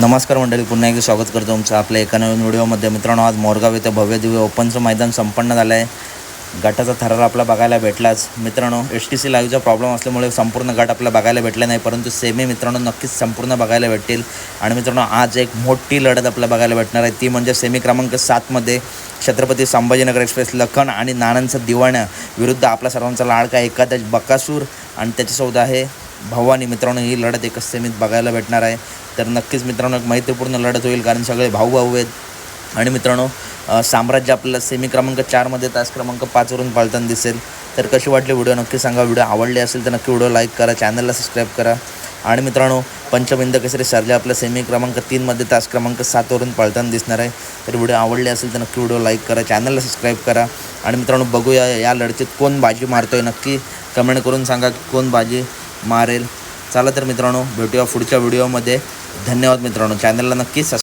नमस्कार मंडळी पुन्हा एकदा स्वागत करतो तुमचं आपल्या एका नवीन व्हिडिओमध्ये. मित्रांनो आज मोरगाव इथं भव्य दिव्य ओपनचं मैदान संपन्न झालं आहे गटाचा थरार आपला बघायला भेटलाच. मित्रांनो एस टी सी लाईव्हचा प्रॉब्लेम असल्यामुळे संपूर्ण गट आपल्याला बघायला भेटला नाही परंतु सेमी मित्रांनो नक्कीच संपूर्ण बघायला भेटतील. आणि मित्रांनो आज एक मोठी लढत आपल्याला बघायला भेटणार आहे. ती म्हणजे सेमी क्रमांक सातमध्ये छत्रपती संभाजीनगर एक्सप्रेस लखन आणि नानांचा दिवाण्या विरुद्ध आपला सर्वांचा लाडका एकादश बकासूर. आणि त्याच्यासोबत आहे भवानी. मित्रांनो ही लढत एकच सेमीत बघायला भेटणार आहे. तर नक्कीच मित्रांनो एक मैत्रीपूर्ण लढत होईल कारण सगळे भाऊ भाऊ आहेत. आणि मित्रांनो साम्राज्य आपल्याला सेमी क्रमांक चारमध्ये तास क्रमांक पाचवरून पालताना दिसेल. तर कशी वाटली व्हिडिओ नक्की सांगा. व्हिडिओ आवडले असेल तर नक्की व्हिडिओ लाईक करा चॅनलला सबस्क्राईब करा. आणि मित्रांनो पंचबिंद केसरी सरले आपल्या सेमी क्रमांक तीनमध्ये तास क्रमांक सातवरून पळताना दिसणार आहे. तर व्हिडिओ आवडले असेल तर नक्की व्हिडिओ लाईक करा चॅनलला सबस्क्राईब करा. आणि मित्रांनो बघूया या लढतीत कोण बाजी मारतोय नक्की. कमेंट करून सांगा की कोण बाजी मारेल. चला तर मित्रांनो भेटूया पुढच्या व्हिडिओमध्ये धन्यवाद मित्रांनो. चॅनलला नक्कीच